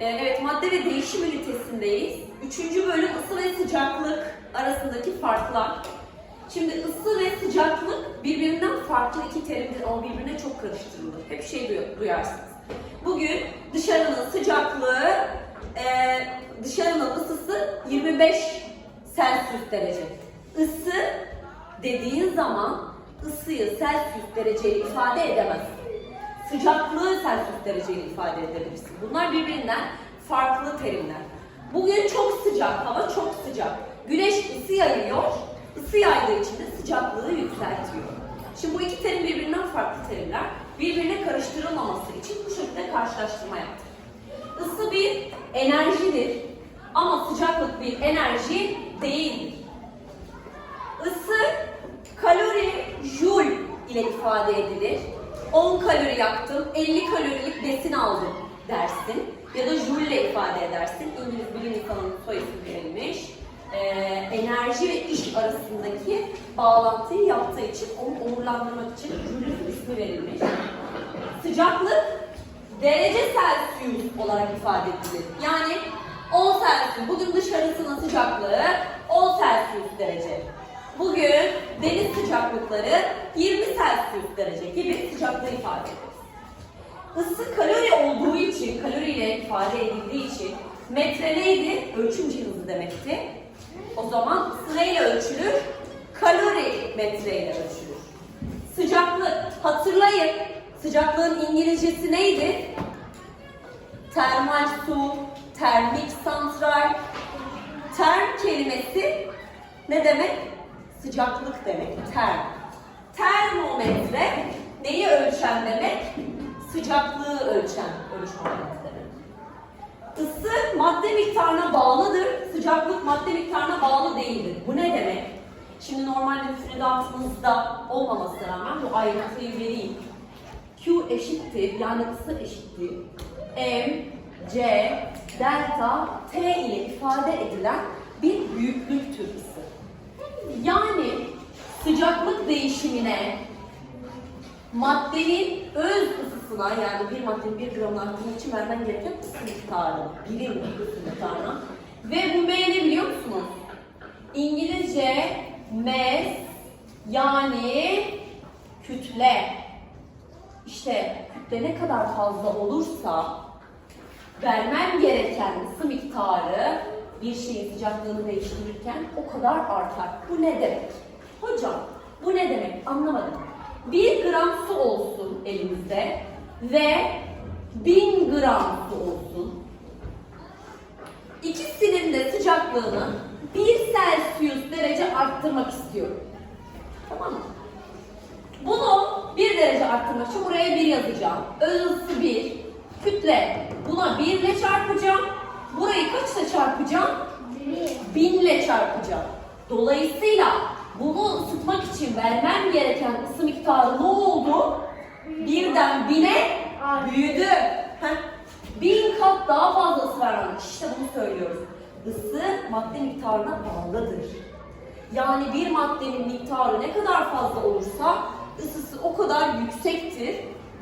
Ee, evet, madde ve değişim ünitesindeyiz. Üçüncü bölüm ısı ve sıcaklık arasındaki farklar. Şimdi ısı ve sıcaklık birbirinden farklı iki terimdir ama birbirine çok karıştırılır. Hep şey duy- duyarsınız. Bugün dışarının sıcaklığı, e, dışarının ısısı 25 Celsius derece. Isı dediğin zaman ısıyı Celsius dereceyle ifade edemezsin. Sıcaklığı Celsius dereceyle ifade edebilirsin. Bunlar birbirinden farklı terimler. Bugün çok sıcak, hava çok sıcak. Güneş ısı yayıyor, ısı yaydığı için de sıcaklığı yükseltiyor. Şimdi bu iki terim birbirinden farklı terimler. Birbirine karıştırılmaması için bu şekilde karşılaştırma yaptık. Isı bir enerjidir ama sıcaklık bir enerji değildir. Isı kalori joule ile ifade edilir. 10 kalori yaktım, 50 kalorilik besin aldım dersin. Ya da joule ifade edersin. İngiliz bilim insanının soy ismi verilmiş. Ee, enerji ve iş arasındaki bağlantıyı yaptığı için onu onurlandırmak için joule ismi verilmiş. Sıcaklık derece Celsius olarak ifade edilir. Yani 10 Celsius. Bugün dışarısının sıcaklığı 10 Celsius derece. Bugün deniz sıcaklıkları 20 Celsius derece gibi sıcaklığı ifade ederiz. Isı kalori olduğu için, kaloriyle ifade edildiği için metre neydi? Ölçüm cihazı demekti. O zaman ısı neyle ölçülür? Kalori metreyle ölçülür. Sıcaklık, hatırlayın. Sıcaklığın İngilizcesi neydi? Termal su, termik santral. Term kelimesi ne demek? Sıcaklık demek, term. Termometre neyi ölçen demek? Sıcaklığı ölçen ölçüm aleti demek. Isı madde miktarına bağlıdır, sıcaklık madde miktarına bağlı değildir. Bu ne demek? Şimdi normalde müfredatımızda olmamasına rağmen bu ayrıntıyı vereyim. Q eşittir, yani ısı eşittir. M, C, delta, T ile ifade edilen bir büyüklüktür sıcaklık değişimine maddenin öz ısısına yani bir maddenin bir gramın artması için vermen gereken ısı miktarı, birim ısı miktarına. Ve bu M ne biliyor musunuz? İngilizce mass yani kütle. İşte kütle ne kadar fazla olursa vermem gereken ısı miktarı bir şeyin sıcaklığını değiştirirken o kadar artar. Bu ne demek? Hocam bu ne demek? Anlamadım. Bir gram su olsun elimizde ve bin gram su olsun. İkisinin de sıcaklığını 1 Celsius derece arttırmak istiyorum. Tamam mı? Bunu 1 derece arttırmak için buraya 1 yazacağım. Öz ısı 1, kütle. Buna 1 ile çarpacağım. Burayı kaçla çarpacağım? 1000 ile çarpacağım. Dolayısıyla bunu ısıtmak için vermem gereken ısı miktarı ne oldu? Birden bine büyüdü. Heh. Bin kat daha fazla ısı vermem. İşte bunu söylüyoruz. Isı madde miktarına bağlıdır. Yani bir maddenin miktarı ne kadar fazla olursa ısısı o kadar yüksektir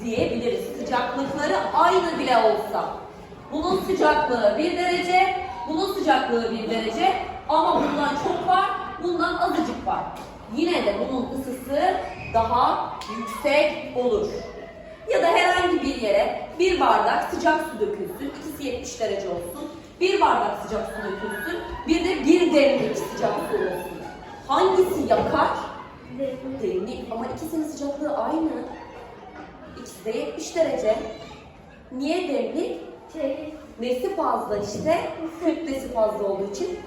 diyebiliriz. Sıcaklıkları aynı bile olsa. Bunun sıcaklığı 1 derece, bunun sıcaklığı 1 derece ama bundan çok var, bundan azıcık var. Yine de bunun ısısı daha yüksek olur. Ya da herhangi bir yere bir bardak sıcak su dökülsün, ikisi 70 derece olsun. Bir bardak sıcak su dökülsün, bir de bir demlik sıcak su olsun. Hangisi yakar? Demlik ama ikisinin sıcaklığı aynı. İkisi de 70 derece. Niye demlik? Nesi fazla işte? Kütlesi fazla olduğu için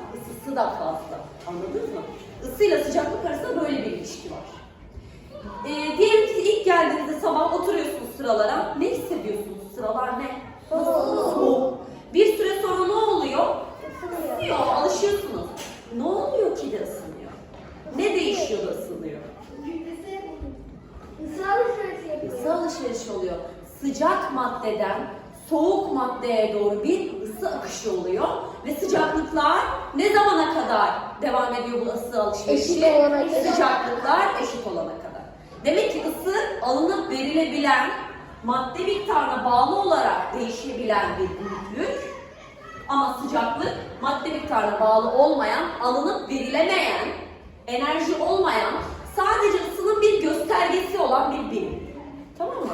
ısısı da fazla. Anladınız mı? Isıyla sıcaklık arasında böyle bir ilişki var. Ee, diyelim ki ilk geldiğinizde sabah oturuyorsunuz sıralara. Ne hissediyorsunuz? Sıralar ne? Soğuk. Bir süre sonra ne oluyor? Isınıyor, alışıyorsunuz. Ne oluyor ki de ısınıyor? Ne değişiyor da ısınıyor? Isı alışverişi oluyor. Sıcak maddeden soğuk maddeye doğru bir ısı akışı oluyor ve sıcaklıklar ne zamana kadar devam ediyor bu ısı alışverişi? Eşit olana kadar. Sıcaklıklar eşit olana kadar. Demek ki ısı alınıp verilebilen madde miktarına bağlı olarak değişebilen bir büyüklük Ama sıcaklık madde miktarına bağlı olmayan, alınıp verilemeyen, enerji olmayan, sadece ısının bir göstergesi olan bir birim. Tamam mı?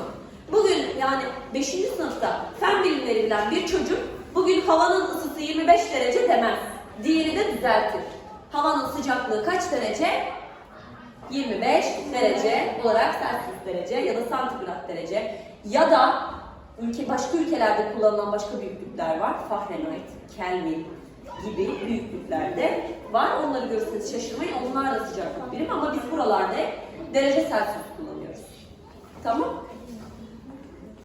Bugün yani 5. sınıfta fen bilimleri bilen bir çocuk bugün havanın ısısı 25 derece demez. Diğeri de düzeltir. Havanın sıcaklığı kaç derece? 25 derece olarak Celsius derece ya da santigrat derece ya da ülke başka ülkelerde kullanılan başka büyüklükler var. Fahrenheit, Kelvin gibi büyüklüklerde var. Onları görürseniz şaşırmayın. Onlar da sıcaklık birim ama biz buralarda derece Celsius kullanıyoruz. Tamam?